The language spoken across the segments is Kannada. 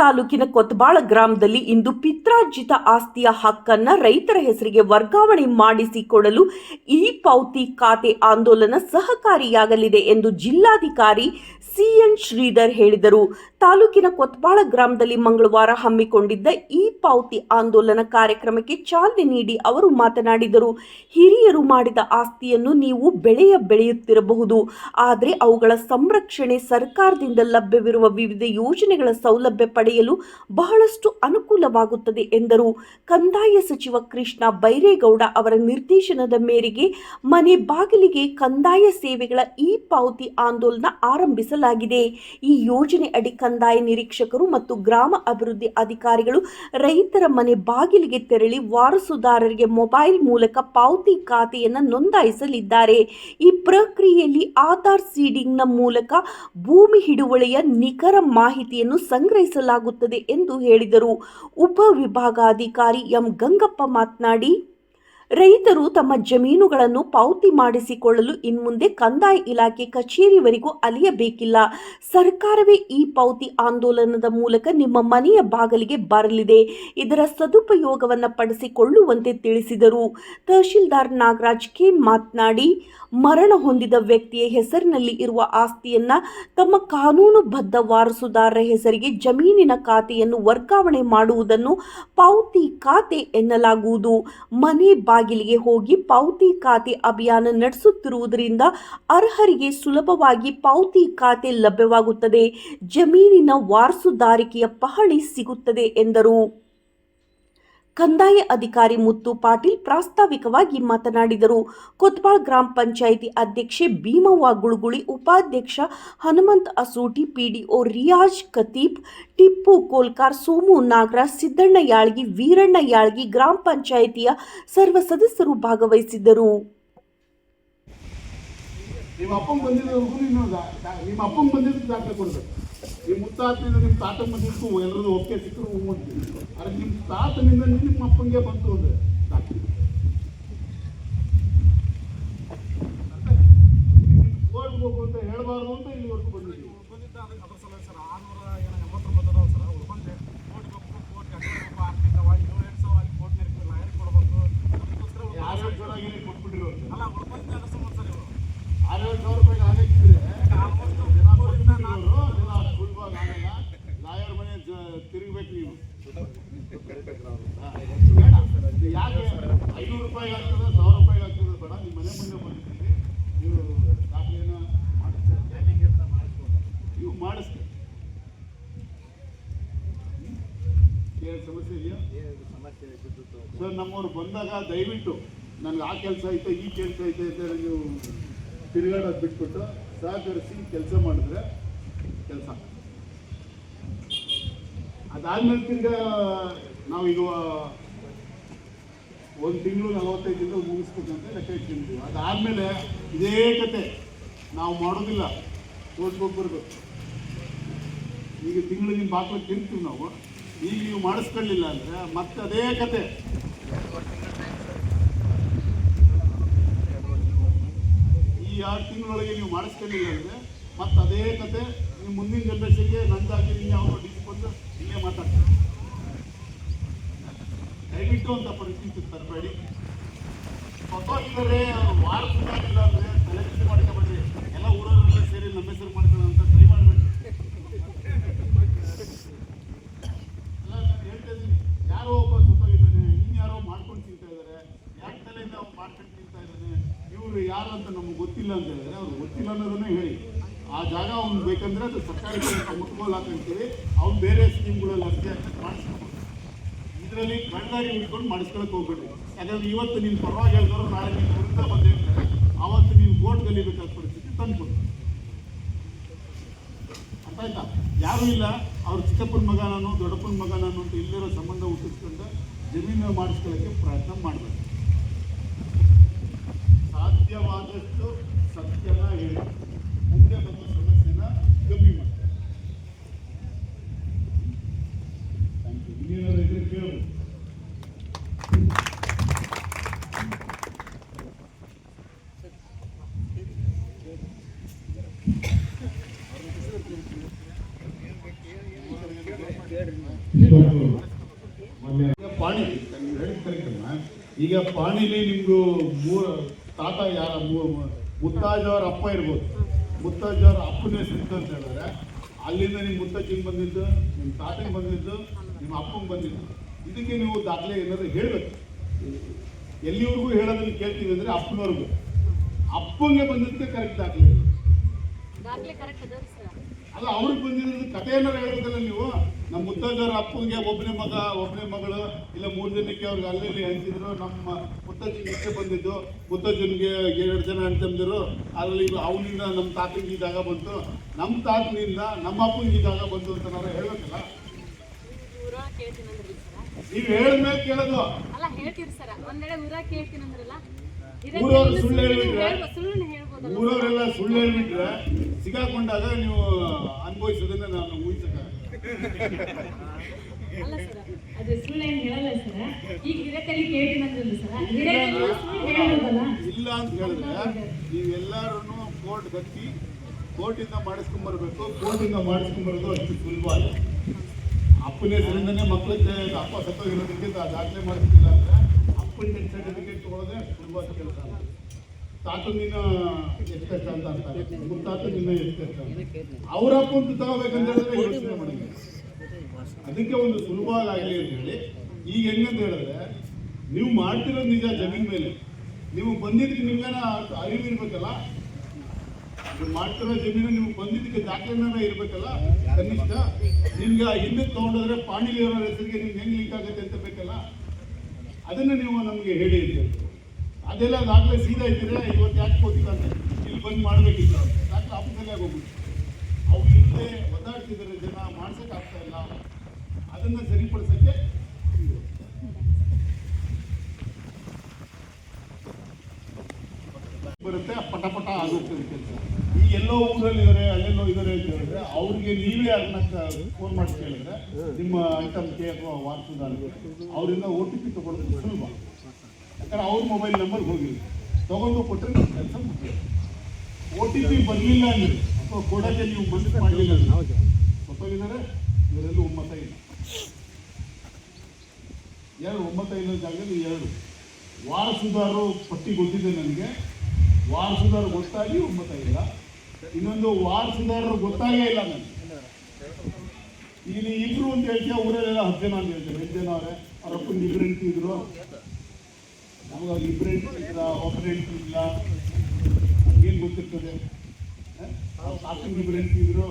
ತಾಲೂಕಿನ ಕೊತ್ಬಾಳ ಗ್ರಾಮದಲ್ಲಿ ಇಂದು ಪಿತ್ರಾರ್ಜಿತ ಆಸ್ತಿಯ ಹಕ್ಕನ್ನ ರೈತರ ಹೆಸರಿಗೆ ವರ್ಗಾವಣೆ ಮಾಡಿಸಿಕೊಡಲು ಈ ಪಾವತಿ ಖಾತೆ ಆಂದೋಲನ ಸಹಕಾರಿಯಾಗಲಿದೆ ಎಂದು ಜಿಲ್ಲಾಧಿಕಾರಿ ಸಿಎನ್ ಶ್ರೀಧರ್ ಹೇಳಿದರು. ತಾಲೂಕಿನ ಕೊತ್ಬಾಳ ಗ್ರಾಮದಲ್ಲಿ ಮಂಗಳವಾರ ಹಮ್ಮಿಕೊಂಡಿದ್ದ ಈ ಪಾವತಿ ಆಂದೋಲನ ಕಾರ್ಯಕ್ರಮಕ್ಕೆ ಚಾಲನೆ ನೀಡಿ ಅವರು ಮಾತನಾಡಿದರು. ಹಿರಿಯರು ಮಾಡಿದ ಆಸ್ತಿಯನ್ನು ನೀವು ಬೆಳೆಯ ಬೆಳೆಯುತ್ತಿರಬಹುದು. ಆದರೆ ಅವುಗಳ ಸಂರಕ್ಷಣೆ ಸರ್ಕಾರದಿಂದ ಲಭ್ಯವಿರುವ ವಿವಿಧ ಯೋಜನೆಗಳ ಸೌಲಭ್ಯ ಪಡೆಯಲು ಬಹಳಷ್ಟು ಅನುಕೂಲವಾಗುತ್ತದೆ ಎಂದರು. ಕಂದಾಯ ಸಚಿವ ಕೃಷ್ಣ ಬೈರೇಗೌಡ ಅವರ ನಿರ್ದೇಶನದ ಮೇರೆಗೆ ಮನೆ ಬಾಗಿಲಿಗೆ ಕಂದಾಯ ಸೇವೆಗಳ ಇ ಪಾವತಿ ಆಂದೋಲನ ಆರಂಭಿಸಲಾಗಿದೆ. ಈ ಯೋಜನೆ ಅಡಿ ಕಂದಾಯ ನಿರೀಕ್ಷಕರು ಮತ್ತು ಗ್ರಾಮ ಅಭಿವೃದ್ಧಿ ಅಧಿಕಾರಿಗಳು ರೈತರ ಮನೆ ಬಾಗಿಲಿಗೆ ತೆರಳಿ ವಾರಸುದಾರರಿಗೆ ಮೊಬೈಲ್ ಮೂಲಕ ಪಾವತಿ ಖಾತೆಯನ್ನು ನೋಂದಾಯಿಸಲಿದ್ದಾರೆ. ಈ ಪ್ರಕ್ರಿಯೆಯಲ್ಲಿ ಆಧಾರ್ ಸೀಡಿಂಗ್ನ ಮೂಲಕ ಭೂಮಿ ಹಿಡುವಳಿಯ ನಿಖರ ಮಾಹಿತಿಯನ್ನು ಸಂಗ್ರಹಿಸಲಾಗುತ್ತದೆ. ಎಂದು ಹೇಳಿದರು. ಉಪ ವಿಭಾಗಾಧಿಕಾರಿ ಎಂ ಗಂಗಪ್ಪ ಮಾತನಾಡಿ ರೈತರು ತಮ್ಮ ಜಮೀನುಗಳನ್ನು ಪಾವತಿ ಮಾಡಿಸಿಕೊಳ್ಳಲು ಇನ್ಮುಂದೆ ಕಂದಾಯ ಇಲಾಖೆ ಕಚೇರಿವರೆಗೂ ಅಲಿಯಬೇಕಿಲ್ಲ. ಸರ್ಕಾರವೇ ಈ ಪಾವತಿ ಆಂದೋಲನದ ಮೂಲಕ ನಿಮ್ಮ ಮನೆಯ ಬಾಗಿಲಿಗೆ ಬರಲಿದೆ. ಇದರ ಸದುಪಯೋಗವನ್ನು ಪಡಿಸಿಕೊಳ್ಳುವಂತೆ ತಿಳಿಸಿದರು. ತಹಶೀಲ್ದಾರ್ ನಾಗರಾಜ್ ಕೆ ಮಾತನಾಡಿ, ಮರಣ ಹೊಂದಿದ ವ್ಯಕ್ತಿಯ ಹೆಸರಿನಲ್ಲಿ ಇರುವ ಆಸ್ತಿಯನ್ನ ತಮ್ಮ ಕಾನೂನುಬದ್ಧ ವಾರಸುದಾರರ ಹೆಸರಿಗೆ ಜಮೀನಿನ ಖಾತೆಯನ್ನು ವರ್ಗಾವಣೆ ಮಾಡುವುದನ್ನು ಪಾವತಿ ಖಾತೆ ಎನ್ನಲಾಗುವುದು. ಮನೆ ಬಾಗಿಲಿಗೆ ಹೋಗಿ ಪಾವತಿ ಖಾತೆ ಅಭಿಯಾನ ನಡೆಸುತ್ತಿರುವುದರಿಂದ ಅರ್ಹರಿಗೆ ಸುಲಭವಾಗಿ ಪಾವತಿ ಖಾತೆ ಲಭ್ಯವಾಗುತ್ತದೆ. ಜಮೀನಿನ ವಾರಸುದಾರಿಕೆಯ ಪಹಣಿ ಸಿಗುತ್ತದೆ ಎಂದರು. ಕಂದಾಯ ಅಧಿಕಾರಿ ಮುತ್ತು ಪಾಟೀಲ್ ಪ್ರಾಸ್ತಾವಿಕವಾಗಿ ಮಾತನಾಡಿದರು. ಕೊತ್ಬಾಳ್ ಗ್ರಾಮ ಪಂಚಾಯಿತಿ ಅಧ್ಯಕ್ಷೆ ಭೀಮವ್ವ ಗುಳುಗುಳಿ, ಉಪಾಧ್ಯಕ್ಷ ಹನುಮಂತ್ ಅಸೂಟಿ, ಪಿಡಿಒ ರಿಯಾಜ್ ಖತೀಬ್, ಟಿಪ್ಪು ಕೋಲ್ಕಾರ್, ಸೋಮು ನಾಗರಾಜ್ ಸಿದ್ದಣ್ಣ ಯಾಳ್ಗಿ, ವೀರಣ್ಣ ಯಾಳ್ಗಿ, ಗ್ರಾಮ ಪಂಚಾಯಿತಿಯ ಸರ್ವ ಸದಸ್ಯರು ಭಾಗವಹಿಸಿದ್ದರು. ನಿಮ್ಮ ಅಪ್ಪಂಗೆ ಬಂದಿದ್ದು ನಿಮ್ಮ ಅಪ್ಪಂಗೆ ಬಂದಿದ್ದು ದಾಖಲೆ ಕೊಡ್ಬೇಕು. ನಿಮ್ಮ ಮುತ್ತಾತನಿಂದ ನಿಮ್ಮ ತಾತಮ್ಮ ಸಿಕ್ಕು ಎಲ್ಲರದು ಒಪ್ಪಿಗೆ ಸಿಕ್ಕರು ಹೂ ಅಂತೀವಿ. ಆದರೆ ನಿಮ್ಮ ತಾತನಿಂದ ನಿಮ್ಮ ಅಪ್ಪಂಗೆ ಬಂತು ಅಂದ್ರೆ ದಾಖಲೆ ಕೋರ್ಟ್ ಹೋಗು ಅಂತ ಹೇಳಬಾರ್ದು ಅಂತ ಇಲ್ಲಿವರೆಗೂ ಬಂದಿದ್ದೀವಿ ಯಾರ್ಯಾರು ಜೋರಾಗಿ ಕೊಟ್ಬಿಟ್ಟಿರೋದು ಆರೇಳು ಸಾವಿರ ರೂಪಾಯಿಗೆ ಆಗಕ್ಕಿದ್ರೆ ಜನ ಕೊಟ್ಬಿಟ್ಟಿರೋರು, ಜನ ಸುಲಭವಾಗಿ ಆಗಲ್ಲ ಲಾಯರ್ ಮನೆ ಜ- ತಿರುಗ್ಬೇಕು ನೀವು. ಯಾಕೆ ಐನೂರು ರೂಪಾಯಿ ಆಗ್ತದೆ ಸಾವಿರ ರೂಪಾಯಿ ಆಗ್ತದೆ ಬೇಡ ನಿಮ್ಮ ಮನೆ ಮುಂದೆ ಬಂದಿದ್ದೀವಿ ನೀವು ದಾಖಲೆಯನ್ನು ಮಾಡಿಸ್ಕೊಂಡು ನೀವು ಮಾಡಿಸ್ತೀರಿ. ಏನು ಸಮಸ್ಯೆ ಇದೆಯಾ? ಸರ್, ನಮ್ಮವ್ರು ಬಂದಾಗ ದಯವಿಟ್ಟು ನನಗೆ ಆ ಕೆಲಸ ಐತೆ, ಈ ಕೆಲಸ ಐತೆ ಅಂತ ನೀವು ತಿರುಗಾಡೋದು ಬಿಟ್ಬಿಟ್ಟು ಸಹಕರಿಸಿ ಕೆಲಸ ಮಾಡಿದ್ರೆ ಕೆಲಸ ಅದಾದ್ಮೇಲೆ ತಿರ್ಗಾ ನಾವೀಗ ಒಂದು ತಿಂಗಳು ನಲವತ್ತೈದು ದಿನ ಮುಗಿಸ್ಬೇಕಂತ ಲೆಕ್ಕ ಇಟ್ಕೊಂಡಿದ್ವಿ. ಅದಾದಮೇಲೆ ಇದೇ ಕತೆ ನಾವು ಮಾಡೋದಿಲ್ಲ. ಬರ್ಬೇಕು ಈಗ ತಿಂಗಳು ನಿಮ್ಮ ಬಾಕ್ಲಿಗೆ ತಿಂತೀವಿ ನಾವು. ಈಗ ನೀವು ಮಾಡಿಸ್ಕೊಳ್ಳಿಲ್ಲ ಅಂದರೆ ಮತ್ತೆ ಅದೇ ಕತೆ. ಈ ಆರು ತಿಂಗಳೊಳಗೆ ನೀವು ಮಾಡಿಸ್ಕೊಳ್ಳಿಲ್ಲ ಅಂದರೆ ಮತ್ತೆ ಅದೇ ಕತೆ ನೀವು ಮುಂದಿನ ಜನ್ರೇಷನ್ಗೆ ನಂದಾಗಿ ನೀವು ಯಾವ ಡಿಸ್ಕೊಂಡು ಹಿಂಗೆ ಮಾತಾಡ್ತಾರೆ. ದಯವಿಟ್ಟು ಅಂತ ಪರಿಸ್ಥಿತಿ ತರಬೇಡಿ. ಪಾಪ ಇವರೇ ವಾರ ಸುಧಾರಿಲ್ಲ ಅಂದರೆ ತಲೆ ಬಿಸಿ ಎಲ್ಲ ಊರವರೆಲ್ಲ ಸೇರಿ ನಮ್ಮ ಹೆಸರು ಮಾಡ್ಕೊಳ್ಳೋ ಅಂತ ಟ್ರೈ ಮಾಡಬೇಡಿ ಅಲ್ಲ ನಾನು ಹೇಳ್ತಾ ಇದ್ದೀನಿ ಯಾರೋ ಒಬ್ಬ ಸತ್ತೋಗಿದ್ದಾನೆ ಇನ್ಯಾರೋ ಮಾಡ್ಕೊಂಡು ತಿಂತಾ ಇದ್ದಾರೆ ಯಾರ ತಲೆಯಿಂದ ಅವ್ನು ಮಾಡ್ಕೊಂಡು ತಿಂತಾ ಇದ್ದಾನೆ ಇವರು ಯಾರು ಅಂತ ನಮ್ಗೆ ಗೊತ್ತಿಲ್ಲ ಅಂತ ಹೇಳಿದ್ರೆ ಅವ್ರು ಗೊತ್ತಿಲ್ಲ ಅನ್ನೋದನ್ನೇ ಹೇಳಿ ಆ ಜಾಗ ಅವ್ನು ಬೇಕಂದ್ರೆ ಅದು ಸರ್ಕಾರಿ ಮುಟ್ಕೋಲ್ ಹಾಕಂತೀವಿ ಅವ್ನು ಬೇರೆ ಸ್ಕೀಮ್ಗಳಲ್ಲಿ ಅಷ್ಟೇ ಅಂತ ಮಾಡಿಸ್ಕೊಂಡು ಇದರಲ್ಲಿ ಕಣ್ಣಾರಿ ಹಿಡ್ಕೊಂಡು ಮಾಡಿಸ್ಕೊಳಕ್ ಹೋಗ್ಬೇಡಿ ಯಾಕಂದ್ರೆ ಇವತ್ತು ನೀನು ಪರವಾಗಿ ಹೇಳಿದವರು ನಾಳೆ ನೀನು ವಿರುದ್ಧ ಬಂದಿರ್ತಾರೆ ಅವತ್ತು ನೀನು ಕೋರ್ಟ್ ಕಲಿಬೇಕಾದ ಪರಿಸ್ಥಿತಿ ತಂದ್ಕೊಡು. ಆಯ್ತಾ ಯಾರೂ ಇಲ್ಲ. ಅವ್ರ ಚಿಕ್ಕಪ್ಪನ ಮಗ ನಾನು, ದೊಡ್ಡಪ್ಪನ ಮಗ ಅಂತ ಇಲ್ಲಿರೋ ಸಂಬಂಧ ಹುಟ್ಟಿಸ್ಕೊಂಡು ಜಮೀನು ಮಾಡಿಸ್ಕೊಳ್ಳೋಕ್ಕೆ ಪ್ರಯತ್ನ ಮಾಡಬೇಕು ಸಾಧ್ಯವಾದಷ್ಟು ಸತ್ಯನ ಹೇಳಿ. ಮುಂದೆ ಬಂದ ಸಮಸ್ಯೆನ ಕಮ್ಮಿ ಮಾಡ್ತಾರೆ ಇನ್ನೇನಾದ್ರು ಇದ್ರೆ ಕೇಳಬೇಕು ಈಗ ಪಾಣಿ ನೀವು ಹೇಳಿದ್ correct ಅಮ್ಮ. ಈಗ ಪಾಣಿಲಿ ನಿಮ್ದು ಮೂರ, ತಾತ ಯಾರ ಮುತ್ತಾಜವ್ರ ಅಪ್ಪ ಇರ್ಬೋದು. ಮುತ್ತಾಜವ್ರ ಅಪ್ಪನ ಅಪ್ಪನೇ ಇತ್ತು ಅಂತ ಹೇಳಿದ್ರೆ, ಅಲ್ಲಿಂದ ನಿಮ್ಮ ಮುತ್ತಜ್ಜಿಗೆ ಬಂದಿದ್ದು ನಿಮ್ಮ ತಾತಂಗೆ ಬಂದಿದ್ದು ನಿಮ್ಮ ಅಪ್ಪಂಗೆ ಬಂದಿದ್ದು. ಇದಕ್ಕೆ ನೀವು ದಾಖಲೆ ಏನಾದ್ರು ಹೇಳ್ಬೇಕು? ಎಲ್ಲಿವರೆಗೂ ಹೇಳೋದನ್ನು ಕೇಳ್ತೀವಿ ಅಂದ್ರೆ ಅಪ್ಪನವ್ರಿಗೂ. ಅಪ್ಪಂಗೆ ಬಂದಿದ್ದಕ್ಕೆ ಕರೆಕ್ಟ್ ದಾಖಲೆ ಅಲ್ಲ ಅವ್ರಿಗೆ ಬಂದಿದ್ದು ಕಥೆ ಏನಾರು ಹೇಳ್ಬೇಕಲ್ಲ ನೀವು? ನಮ್ಮ ಮುತ್ತಜ್ಜರ ಅಪ್ಪನಿಗೆ ಒಬ್ಬನೇ ಮಗ ಒಬ್ಬನೇ ಮಗಳು ಇಲ್ಲ ಮೂರು ಜನಕ್ಕೆ ಅವ್ರಿಗೆ ಅಲ್ಲಿ ಹಂಚಿದ್ರು ನಮ್ಮ ಮುತ್ತಜ್ಜಿ ಇಷ್ಟೇ ಬಂದಿದ್ದು. ಮುತ್ತಜ್ಜನಿಗೆ ಎರಡು ಜನ ಅಣ್ತಂದಿರು ಅದರಲ್ಲಿ ಅವನಿಂದ ನಮ್ಮ ತಾತನಿಗೆ ಈ ಜಾಗ ಬಂತು. ನಮ್ಮ ತಾತನಿಂದ ನಮ್ಮ ಅಪ್ಪನಿಗೆ ಈ ಜಾಗ ಬಂತು ಅಂತ ನಾವು ಹೇಳ್ಬೇಕಲ್ಲ? ನೀವು ಹೇಳಿದ್ಮೇಲೆ ಕೇಳೋದು. ಅಲ್ಲ ಹೇಳ್ತೀರಿ ಸರ. ಊರವ್ರು ಸುಳ್ಳು ಹೇಳ್ಬಿಟ್ರೆ? ಊರವರೆಲ್ಲ ಸುಳ್ಳು ಹೇಳ್ಬಿಟ್ರೆ ಸಿಗಾಕೊಂಡಾಗ ನೀವು ಅನುಭವಿಸೋದನ್ನ ನಾನು ಊಹಿಸಕ ಅಲ್ಲ ಸರ್ ಅದು ಸುಳ್ಳು ಏನು ಹೇಳಲ್ಲ ಸರ್. ಈಗ ಸರ್. ಸುಳ್ಳು ಹೇಳೋದಲ್ಲ? ಇಲ್ಲ ಅಂತ ಹೇಳಿದ್ರೆ ನೀವೆಲ್ಲರೂ ಕೋರ್ಟ್ ಗತ್ತಿ ಕೋರ್ಟಿಂದ ಮಾಡಿಸ್ಕೊಂಬರ್ಬೇಕು ಕೋರ್ಟಿಂದ ಮಾಡಿಸ್ಕೊಂಬರೋದು ಅಷ್ಟು ಸುಲಭ ಅಲ್ಲ. ಅಪ್ಪನ ಹೆಸರಿಂದನೇ ಮಕ್ಕಳಿಗೆ ಅಪ್ಪ ಸತ್ತೋಗಿರೋದಕ್ಕಿಂತ ದಾಖಲೆ ಮಾಡಿಸ್ತಿಲ್ಲ ಅಂದ್ರೆ ಅಪ್ಪನ ಸರ್ಟಿಫಿಕೇಟ್ ತಗೊಳ್ಳೋದೇ ಸುಲಭ ಕೆಲಸ ಅಲ್ಲ. ತಾತನಿನ ನಿನ್ನ ಕಷ್ಟ ಅಂತ ಅಂತಾರೆ ಮುತ್ತಾತನಿನ ಎಷ್ಟು ಕಷ್ಟ ಅವರ ಅವ್ರ ಅಪ್ಪಂದು ತಗೋಬೇಕಂತ ಹೇಳಿದ್ರೆ ಯೋಚನೆ ಮಾಡಿ ಅದಕ್ಕೆ ಒಂದು ಸುಲಭವಾಗಿ ಅಂತ ಹೇಳಿ. ಈಗ ಹೆಂಗಂತ ಹೇಳಿದ್ರೆ, ನೀವು ಮಾಡ್ತಿರೋ ನಿಜ ಜಮೀನ್ ಮೇಲೆ. ನೀವು ಬಂದಿದ್ದಕ್ಕೆ ನಿಮ್ಗೇನ ಅರಿವು ಇರ್ಬೇಕಲ್ಲ? ನೀವು ಮಾಡ್ತಿರೋ ಜಮೀನು ನೀವು ಬಂದಿದ್ದಕ್ಕೆ ದಾಖಲೆನ ಇರ್ಬೇಕಲ್ಲ? ಕನಿಷ್ಠ. ನಿಮ್ಗೆ ಹಿಂದೆ ತಗೊಂಡೋದ್ರೆ ಪಾಣಿಲಿ ಇರೋ ಹೆಸರಿಗೆ ನಿಮ್ಗೆ ಹೆಂಗ್ ಲಿಂಕ್ ಆಗುತ್ತೆ ಅಂತ ಬೇಕಲ್ಲ? ಅದನ್ನ ನೀವು ನಮಗೆ ಹೇಳಿ ಅಂತ. ಅದೆಲ್ಲ ದಾಖಲೆ ಸೀದಾ ಇದ್ದರೆ ಇವತ್ತು ಯಾಕೆ ಅಂತ ಇಲ್ಲಿ ಬಂದು ಮಾಡಬೇಕಿತ್ತು ಯಾಕೆ ಆಫೀಸಲ್ಲೇ ಹೋಗ್ಬಿಟ್ಟು ಅವ್ರು ಹಿಂದೆ ಒದ್ದಾಡ್ತಿದ್ದಾರೆ ಜನ ಮಾಡ್ಸೋಕೆ ಆಗ್ತಾ ಇಲ್ಲ. ಅದನ್ನ ಸರಿಪಡಿಸೋಕ್ಕೆ ಬರುತ್ತೆ, ಪಟ ಪಟ ಆಗೋಗ್ತದೆ ಕೆಲಸ. ಈ ಎಲ್ಲೋ ಊರಲ್ಲಿ ಇದಾರೆ, ಅಲ್ಲೆಲ್ಲೋ ಇದಾರೆ ಅಂತ ಹೇಳಿದ್ರೆ ಅವ್ರಿಗೆ ನೀವೇ ಅದನ್ನ ಫೋನ್ ಮಾಡಿ ಕೇಳಿದ್ರೆ ನಿಮ್ಮ ಐಟಮ್ಗೆ ಅಥವಾ ವಾರಸುದಾರಕ್ಕೆ ಅವರಿಂದ ಓ ಟಿ ಪಿ ತಗೊಳ್ಳೋದು ಸುಲಭ. ಯಾಕಂದ್ರೆ ಅವ್ರ ಮೊಬೈಲ್ ನಂಬರ್ ಹೋಗಿಲ್ಲ ತಗೊಂಡು ಕೊಟ್ಟರೆ ನಿಮ್ಮ ಕೆಲಸ ಮುಗಿಯೋದು ಓ ಟಿ ಪಿ ಬರಲಿಲ್ಲ ಅಂದ್ರೆ ಅಥವಾ ಕೊಡೋಕ್ಕೆ ನೀವು ಮನಸ್ಸು ಮಾಡಲಿಲ್ಲ ಅಂದ್ರೆ ಗೊತ್ತಾಗಿದ್ದಾರೆ ಇವರೆಲ್ಲೂ ಒಮ್ಮತ ಇಲ್ಲ ಎರಡು ಒಮ್ಮತ ಇಲ್ಲ ಜಾಗದಲ್ಲಿ ಎರಡು. ವಾರಸುದಾರರು ಪಟ್ಟಿ ಗೊತ್ತಿದೆ ನನಗೆ. ವಾರಸುದಾರರು ಗೊತ್ತಾಗಿ ಒಮ್ಮತ ಇಲ್ಲ ಇನ್ನೊಂದು ವಾರಸುದಾರರು ಗೊತ್ತಾಗೇ ಇಲ್ಲ ನನಗೆ. ಇಲ್ಲಿ ಇಬ್ರು ಅಂತ ಹೇಳ್ತೀಯ ಊರಲ್ಲೆಲ್ಲ ಹತ್ತು ಜನ ಅಂತ ಹೇಳ್ತಾರೆ ಎಷ್ಟು ಜನ ಅವರೇ. ಅವ್ರ ಅಪ್ಪನ ಇಬ್ರು ಹೆಂಡತಿ ಇದ್ರು. ನಮ್ಗೆ ಅವ್ರು ಇಬ್ರು ಹೆಂಡತಿ ಇದ್ರ ಒಬ್ಬರು ಹೆಂಡತಿ ಇಲ್ಲ. ನಮ್ಗೇನು ಗೊತ್ತಿರ್ತದೆ? ಸಾಕಿನ ಇಬ್ರು ಹೆಂಡತಿ ಇದ್ರು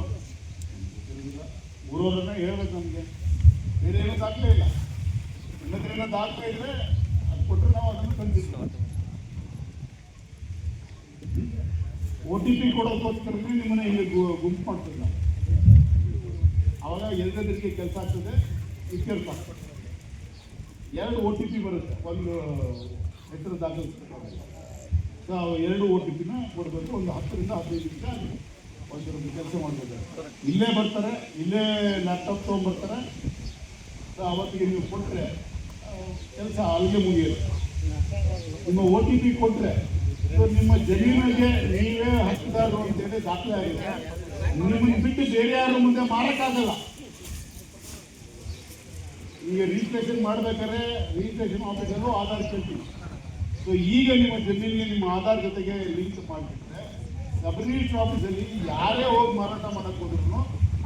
ಊರವರನ್ನ ಹೇಳ್ಬೇಕು ನಮಗೆ. ಬೇರೆ ಏನೂ ದಾಖಲೆ ಇಲ್ಲ. ಇಲ್ಲದ್ರೆ ದಾಖಲೆ ಇದ್ರೆ ಅದು ಕೊಟ್ಟರೆ ನಾವು ಅದನ್ನು ತಂದಿರ್ತೀವಿ. ಓ ಟಿ ಪಿ ಕೊಡೋದಕ್ಕೋಸ್ಕರನೇ ನಿಮ್ಮನ್ನ ಇಲ್ಲಿ ಗುಂಪು ಮಾಡ್ತೀವಿ ನಾವು ಅವಾಗ ಎಲ್ಲದಕ್ಕೆ ಕೆಲಸ ಆಗ್ತದೆ ಇತ್ಯರ್ಥ ಆಗ್ತದೆ. ಎರಡು ಓ ಟಿ ಪಿ ಬರುತ್ತೆ. ಒಂದು ಹೆಸರು ದಾಖಲಿಸ್ಬೇಕಾಗಿಲ್ಲ ಸೊ ಎರಡು ಓ ಟಿ ಪಿನ ಕೊಡಬೇಕು. ಒಂದು ಹತ್ತರಿಂದ ಹದಿನೈದು ನಿಮಿಷ ಒಂದು ಕೆಲಸ ಮಾಡಬೇಕು ಇಲ್ಲೇ ಬರ್ತಾರೆ, ಇಲ್ಲೇ ಲ್ಯಾಪ್ಟಾಪ್ ತೊಗೊಂಡ್ಬರ್ತಾರೆ. ಅವತ್ತಿಗೆ ನೀವು ಕೊಟ್ಟರೆ ಕೆಲಸ ಅಲ್ಲಿಗೆ ಮುಗಿಯುತ್ತೆ. ನಿಮ್ಮ ಓ ಟಿ ಪಿ ಕೊಟ್ಟರೆ ನಿಮ್ಮ ಜಮೀನಿಗೆ ನೀವೇ ಹಕ್ಕುದಾರರು ಅಂತೇಳಿ ದಾಖಲೆ ಆಗಿದೆ. ನಿಮ್ಮನ್ನು ಬಿಟ್ಟು ಬೇರೆ ಯಾರು ಮುಂದೆ ಮಾಡೋಕ್ಕಾಗಲ್ಲ ಈಗ ರಿಜಿಸ್ಟ್ರೇಷನ್ ಮಾಡ್ಬೇಕಾದ್ರೆ ರಿಜಿಸ್ಟ್ರೇಷನ್ ಆಫೀಸರು ಆಧಾರ್ ಕೇಳ್ತೀವಿ ಸೊ ಈಗ ನಿಮ್ಮ ಜಮೀನಿಗೆ ನಿಮ್ಮ ಆಧಾರ್ ಜೊತೆಗೆ ಲಿಂಕ್ ಮಾಡಿಬಿಟ್ರೆ ಸಬ್ ರಿಜಿಸ್ಟರ್ ಆಫೀಸಲ್ಲಿ ಯಾರೇ ಹೋಗಿ ಮಾರಾಟ ಮಾಡಕ್ಕೆ ಹೋದ್ರು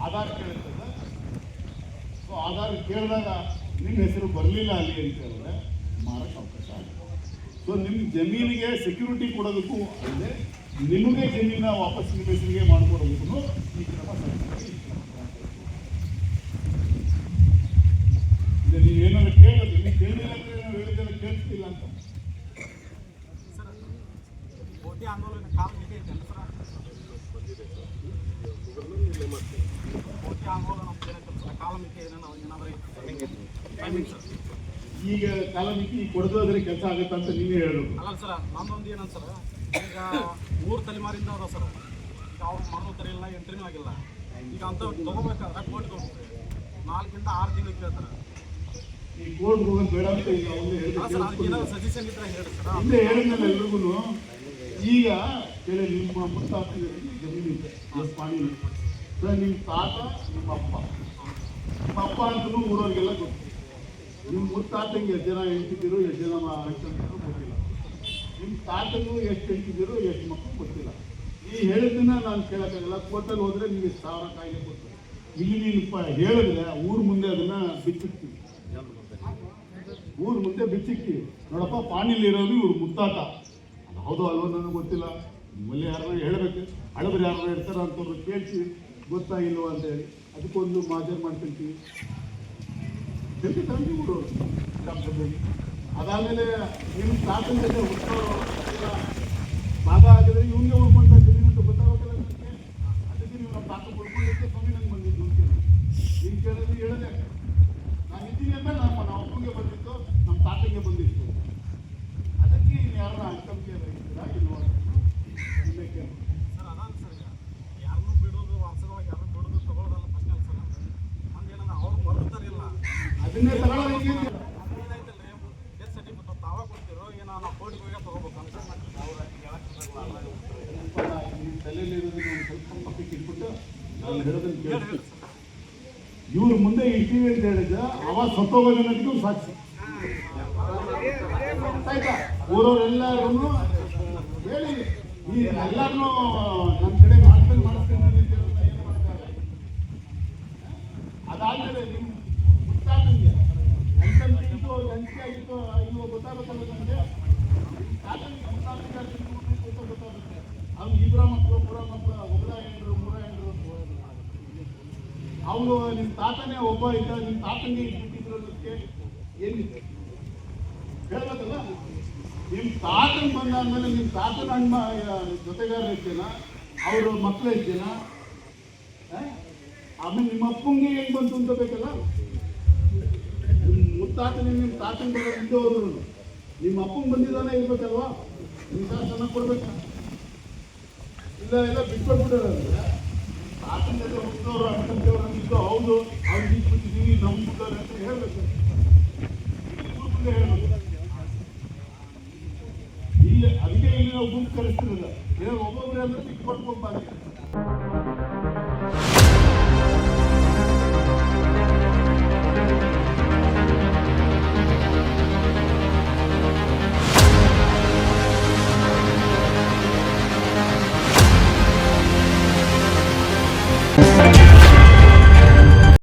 ಆಧಾರ್ ಕೇಳ್ತದೆ ಸೊ ಆಧಾರ್ ಕೇಳಿದಾಗ ನಿಮ್ಮ ಹೆಸರು ಬರಲಿಲ್ಲ ಅಲ್ಲಿ ಅಂತ ಹೇಳಿದ್ರೆ ಮಾರಕ್ಕೆ ಅವಕಾಶ ಆಗುತ್ತೆ ಸೊ ನಿಮ್ಮ ಜಮೀನಿಗೆ ಸೆಕ್ಯೂರಿಟಿ ಕೊಡೋದಕ್ಕೂ ಅಲ್ಲದೆ ನಿಮಗೆ ಜಮೀನ ವಾಪಸ್ ನಿಮ್ಮ ಹೆಸರಿಗೆ ಮಾಡಿಕೊಡೋದಕ್ಕೂ ಈ ಕ್ರಮ ಸರ್ಕಾರ ಈ ಕ್ರಮ ನೀವು ಏನಾದ್ರು ಕೇಳೋದು ನೀವು ಕೇಳಿಲ್ಲ ಅಂತ ನಾವು ಹೇಳಿದ್ರೆ ಕೇಳ್ತಿಲ್ಲ ಅಂತ. ಕೋಟಿ ಆಂದೋಲನ ಕಾಲ ಐತೆ ಸರ್ ಕೋಟಿ ಆಂದೋಲನ ಅಂತ ಏನೈತೆ ಸರ್ ಕಾಲ ಮಿತಿ ಏನೇನು ಏನಾದ್ರು ಟೈಮಿಂಗ್ ಸರ್ ಈಗ ಕಾಲಮಿತಿ ಕೊಡೋದಾದ್ರೆ ಕೆಲಸ ಆಗುತ್ತೆ ಅಂತ ನೀವೇ ಹೇಳು ಅಲ್ಲ ಸರ್ ನಮ್ದೊಂದು ಏನಂತ ಸರ್ ಈಗ ಮೂರು ತಲೆಮಾರಿಂದ ಅದ ಸರ್ ಈಗ ಅವ್ರು ಮಾಡೋದು ತರಿಲ್ಲ ಎಂಟ್ರಿನೂ ಆಗಿಲ್ಲ. ಈಗ ಅಂತ ತಗೋಬೇಕಾದ್ರೆ ಕೋರ್ಟ್ ತೊಗೋಬೇಕು ನಾಲ್ಕಿಂದ ಆರು ತಿಂಗಳು ಕೇಳ್ತಾರೆ. ಈ ಕೋರ್ಟ್ ಹೋಗೋದು ಬೇಡ ಅಂತ ಈಗ ಅವನು ಏನಾದ್ರು ಸಜೆಷನ್ ಇದ್ರೆ ಹೇಳಿ ಸರ್ ಹಿಂದೆ ಹೇಳಿದ್ನಲ್ಲ ಎಲ್ರಿಗೂ ಈಗ ಕೇಳಿ ನಿಮ್ಮ ಮುತ್ತಾತ ಜಮೀನು ಇದೆ ಪಾಣಿ. ಸರ್, ನಿಮ್ಮ ತಾತ, ನಿಮ್ಮ ಅಪ್ಪ. ನಿಮ್ಮ ಅಪ್ಪ ಅಂತಲೂ ಊರವ್ರಿಗೆಲ್ಲ ಗೊತ್ತು. ನಿಮ್ಮ ಮುತ್ತಾತಂಗೆ ಎಷ್ಟು ಜನ ಹೆಂಡ್ತಿದ್ದೀರೋ, ಎಷ್ಟು ಜನ ಗೊತ್ತಿಲ್ಲ. ನಿಮ್ಮ ತಾತಂಗೂ ಎಷ್ಟು ಹೆಂಡ್ತಿದ್ದೀರೋ, ಎಷ್ಟು ಮಕ್ಕಳು ಗೊತ್ತಿಲ್ಲ. ಈ ಹೇಳಿದ್ದನ್ನ ನಾನು ಕೇಳೋಕ್ಕಾಗಲ್ಲ. ಕೋರ್ಟಲ್ಲಿ ಹೋದ್ರೆ ನಿಮಗೆ ಸಾವಿರ ಕಾಯಿಲೆ ಕೊಡ್ತಾರೆ. ಇಲ್ಲಿ ನೀನು ಹೇಳಿದ್ರೆ ಊರ ಮುಂದೆ ಅದನ್ನ ಬಿಚ್ಚಿಕ್ತೀವಿ ಊರ ಮುಂದೆ ಬಿಚ್ಚಿಕ್ಕಿ ನೋಡಪ್ಪ ಪಾಣಿಲಿ ಇರೋದು ಇವ್ರು ಮುತ್ತಾತ. ಹೌದು ಅಲ್ವೋ? ನನಗೆ ಗೊತ್ತಿಲ್ಲ. ನಿಮ್ಮಲ್ಲಿ ಯಾರು ಹೇಳಬೇಕು. ಹಳಬರು ಯಾರು ಇರ್ತಾರ ಅಂತವ್ರು ಕೇಳಿಸಿ, ಗೊತ್ತಾ ಇಲ್ವೋ ಅಂತ ಹೇಳಿ ಅದಕ್ಕೊಂದು ಮಾಜರ್ ಮಾಡ್ಕೊಂತೀವಿ ಜಲ್ದಿ ತಂದು ಬಿಡು ಅದಾದಮೇಲೆ ನಿಮ್ಮ ತಾತನ ಜೊತೆ ಹುಟ್ಟೋರು ಭಾಗ ಆಗಿದ್ರೆ ಇವ್ನಿಗೆ ಉಳ್ಕೊಂತ ಜಮೀನು ಅಂತ ಗೊತ್ತಾಗೋದಿಲ್ಲ ನನಗೆ ಅದಕ್ಕೆ ನೀವು ನಮ್ಮ ತಾತ ಉಳ್ಕೊಂಡಿದ್ದೆ ಸ್ವಾಮಿ ನಂಗೆ ಬಂದಿದ್ದು ಅಂತ ನೀನು ಕೇಳಿದ್ರೆ ಹೇಳದೆ ನಾನು ಇದ್ದೀನಿ ಅಂದ್ರೆ ನಮ್ಮ ನಮ್ಮ ಅಪ್ಪಂಗೆ ಬಂದಿತ್ತು, ನಮ್ಮ ತಾತಂಗೆ ಬಂದಿತ್ತು. ಅದಕ್ಕೆ ಯಾರನ್ನ ಅಂಕಂಕೆ ಇರ್ತೀರಾ ಇಲ್ವೋ ನಿಮ್ಮೇ ಕೇಳಿ ಸರ್ ಅದಾನ ಸರ್ ಈಗ ಯಾರನ್ನೂ ಬಿಡೋದು ವಾರಸದೊಳಗೆ ಯಾರನ್ನೂ ಬಿಡೋದು ತಗೊಳ್ಳೋದಲ್ಲ ಫಸ್ಟ್ ಅಲ್ಲ ಸರ್ ಹಂಗೇನಂದ್ರೆ ಅವ್ರು ಬರ್ತಾರಿಲ್ಲ ಅದನ್ನೇ ತಗೊಳ್ಳೋದಕ್ಕೆ ಏನಾಯ್ತಲ್ರಿ ಡೆತ್ ಸರ್ಟಿಫಿಕೇಟ್ ತಾವ ಕೊಡ್ತಿರೋ ಏನೋ ನಾವು ಕೋರ್ಟ್ಗೆ ಹೋಗಿ ತಗೋಬೇಕು ಅಂತ ನಿಮ್ಮ ತಲೆಯಲ್ಲಿ ಇರೋದನ್ನ ಒಂದು ಸ್ವಲ್ಪ ಪಕ್ಕಕ್ಕೆ ಇಟ್ಬಿಟ್ಟು ನಾನು ಹೇಳೋದನ್ನು ಕೇಳಿ ಇವ್ರ ಮುಂದೆ ಇಟ್ಟಿವಿ ಅಂತ ಹೇಳಿದ್ರೆ ಅವ ಸತ್ತೋಗೋದನ್ನೋದಕ್ಕೆ ಸಾಕ್ಷಿ. ಊರವರೆಲ್ಲರೂ ಹೇಳಿ, ಈ ಎಲ್ಲರನ್ನೂ ನಮ್ಮ ಕಡೆ ಮಾಡ್ಕೊಂಡು ಮಾಡಿಸ್ಕೊಂಡು ಅಂತ ಅದಾದ್ಮೇಲೆ ನಿಮ್ಮ ಮುತ್ತಾತಂಗೆ ಅಂಕಲ್ ತಿಂತು ಅವ್ರಿಗೆ ಅಂಚಿಕೆ ಆಗಿತ್ತು ಇಲ್ವೋ ಗೊತ್ತಾಗುತ್ತಲ್ಲ ನಮಗೆ ತಾತನಿಗೆ ಮುತ್ತಾತಂಗೆ ಆಗಿತ್ತು ಅಂತ ಗೊತ್ತಾಗುತ್ತೆ ಅವ್ನು ಇಬ್ಬರ ಮಕ್ಕಳು ಮೂರ ಮಕ್ಕಳು ಒಬ್ಬರ ಹೆಂಡ್ರು ಮೂರ ಹೆಂಡ್ರು ಅವನು ನಿಮ್ಮ ತಾತನೇ ಒಬ್ಬ ಇದ್ದ ನಿಮ್ಮ ತಾತನಿಗೆ ಇಟ್ಬಿಟ್ಟಿದ್ರು ಅನ್ನೋದಕ್ಕೆ ಏನಿದೆ? ಹೇಳ್ಬೇಕಲ್ಲ? ನಿಮ್ಮ ತಾತನ ಬಂದಾದ್ಮೇಲೆ ನಿಮ್ಮ ತಾತನ ಅಣ್ಣ ಜೊತೆಗಾರ ಇದ್ದೇನ ಅವರು ಮಕ್ಕಳು ಇದ್ದೇನ? ಆಮೇಲೆ ನಿಮ್ಮ ಅಪ್ಪಂಗೆ ಹೆಂಗ್ ಬಂತು ಅಂತ ಬೇಕಲ್ಲ? ನಿಮ್ಮ ಮುತ್ತಾತನ ನಿಮ್ಮ ತಾತನ ಬರೋದು ಹಿಂದೆ ಹೋದ್ರು ನಿಮ್ಮ ಅಪ್ಪಂಗೆ ಬಂದಿದ್ದಾನೆ ಇರ್ಬೇಕಲ್ವಾ? ನಿಮ್ಮ ತಾತನ ಕೊಡ್ಬೇಕು? ಇಲ್ಲ ಎಲ್ಲ ಬಿಟ್ಕೊಂಡ್ಬಿಟ್ಟು ತಾತನ ಜೊತೆ ಅಂತ ಅಣ್ಣಂತವ್ರು ಅಂತಿದ್ದು ಹೌದು ಅವ್ರಿಗೆ ಇಟ್ಬಿಟ್ಟಿದ್ದೀವಿ ನಮ್ಮ ಬಿಟ್ಟವ್ರು ಅಂತ ಹೇಳಬೇಕು. ಇಲ್ಲ ಅದಕ್ಕೆ ಇಲ್ಲಿ ನಾವು ಗುಂಪು ಕಳಿಸ್ತಿರಲ್ಲ ಏನೋ ಒಬ್ಬೊಬ್ಬರೇ ಅಂದ್ರೆ ಕೊಟ್ಕೊಂಡ್ ಬನ್ನಿ